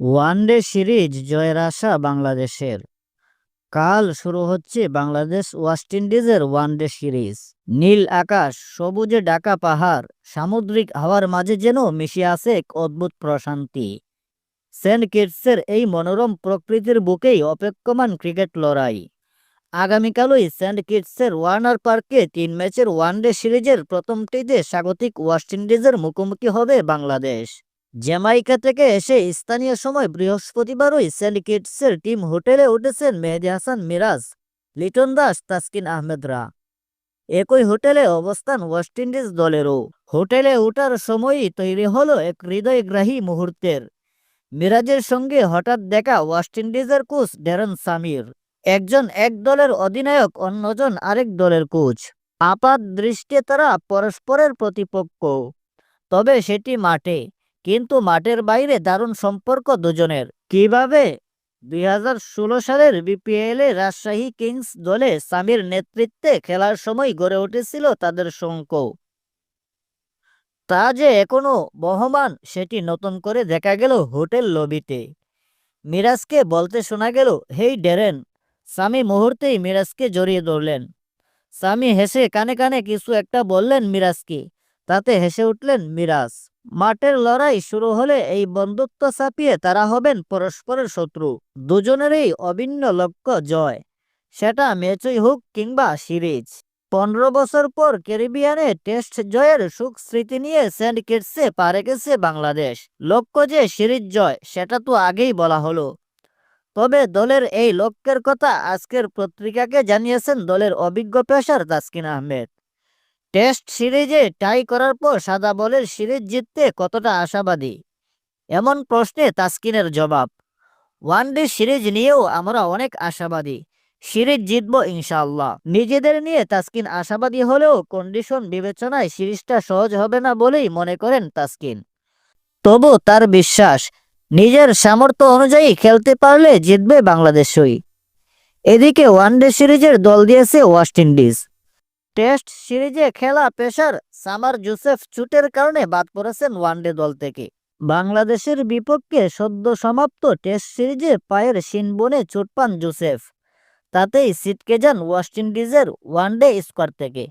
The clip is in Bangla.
ওয়ানডে সিরিজ জয়ের আশা বাংলাদেশের। কাল শুরু হচ্ছে বাংলাদেশ ওয়েস্ট ইন্ডিজের ওয়ানডে সিরিজ। নীল আকাশ, সবুজে ঢাকা পাহাড়, সামুদ্রিক হাওয়ার মাঝে যেন মিশে আছে এক অদ্ভুত প্রশান্তি। সেন্ট কিটসের এই মনোরম প্রকৃতির বুকেই অপেক্ষমান ক্রিকেট লড়াই। আগামীকালই সেন্ট কিটসের ওয়ার্নার পার্কে তিন ম্যাচের ওয়ানডে সিরিজের প্রথমটিতে স্বাগতিক ওয়েস্ট ইন্ডিজের মুখোমুখি হবে বাংলাদেশ। জ্যামাইকা থেকে এসে স্থানীয় সময় বৃহস্পতিবারই সেন্ট কিটসের টিম হোটেলে উঠেছেন মেহেদি হাসান মিরাজ, লিটন দাস, তাসকিন আহমেদরা একই হোটেলে অবস্থান ওয়েস্ট ইন্ডিজ দলেরও। হোটেলে ওঠার সময়ই তৈরি হলো এক হৃদয়গ্রাহী মুহূর্তের। মিরাজের সঙ্গে হঠাৎ দেখা ওয়েস্ট ইন্ডিজের কোচ ড্যারন সামির। একজন এক দলের অধিনায়ক, অন্যজন আরেক দলের কোচ। আপাত দৃষ্টে তারা পরস্পরের প্রতিপক্ষ। তবে সেটি মাঠে। কিন্তু মাঠের বাইরে দারুণ সম্পর্ক দুজনের। কীভাবে? দুই হাজার ষোলো সালের বিপিএল রাজশাহী কিংস দলে সামির নেতৃত্বে খেলার সময় গড়ে উঠেছিল তাদের শঙ্ক তা যে এখনও বহমান, সেটি নতুন করে দেখা গেল হোটেল লবিতে। মিরাজকে বলতে শোনা গেল, হেই ডেরেন, স্বামী মুহূর্তেই মিরাজকে জড়িয়ে ধরলেন। স্বামী হেসে কানে কানে কিছু একটা বললেন মিরাজকে, তাতে হেসে উঠলেন মিরাজ। মাঠের লড়াই শুরু হলে এই বন্ধুত্ব চাপিয়ে তারা হবেন পরস্পরের শত্রু। দুজনেরই অভিন্ন লক্ষ্য জয়। সেটা ম্যাচই হোক কিংবা সিরিজ। পনেরো বছর পর ক্যারিবিয়ানে টেস্ট জয়ের সুখ স্মৃতি নিয়ে সেন্ট কিটসে পারে গেছে বাংলাদেশ। লক্ষ্য যে সিরিজ জয়, সেটা তো আগেই বলা হলো। তবে দলের এই লক্ষ্যের কথা আজকের পত্রিকাকে জানিয়েছেন দলের অভিজ্ঞ পেশার তাসকিন আহমেদ। টেস্ট সিরিজে টাই করার পর সাদা বলের সিরিজ জিততে কতটা আশাবাদী? এমন প্রশ্নে তাসকিনের জবাব ওয়ানডে সিরিজ নিয়েও আমরা অনেক আশাবাদী। সিরিজ জিতব ইনশাল্লাহ নিজেদের নিয়ে তাসকিন আশাবাদী হলেও কন্ডিশন বিবেচনায় সিরিজটা সহজ হবে না বলেই মনে করেন তাসকিন। তবু তার বিশ্বাস, নিজের সামর্থ্য অনুযায়ী খেলতে পারলে জিতবে বাংলাদেশই। এদিকে ওয়ানডে সিরিজের দল দিয়েছে ওয়েস্ট ইন্ডিজ। টেস্ট সিরিজে খেলা পেশার সামার জোসেফ চুটের কারণে বাদ পড়েছেন ওয়ানডে দল থেকে। বাংলাদেশের বিপক্ষে সদ্য সমাপ্ত টেস্ট সিরিজে পায়ের সিনবনে চোট পান জোসেফ। তাতেই সিটকে যান ওয়েস্ট ইন্ডিজের ওয়ানডে স্কোয়ার থেকে।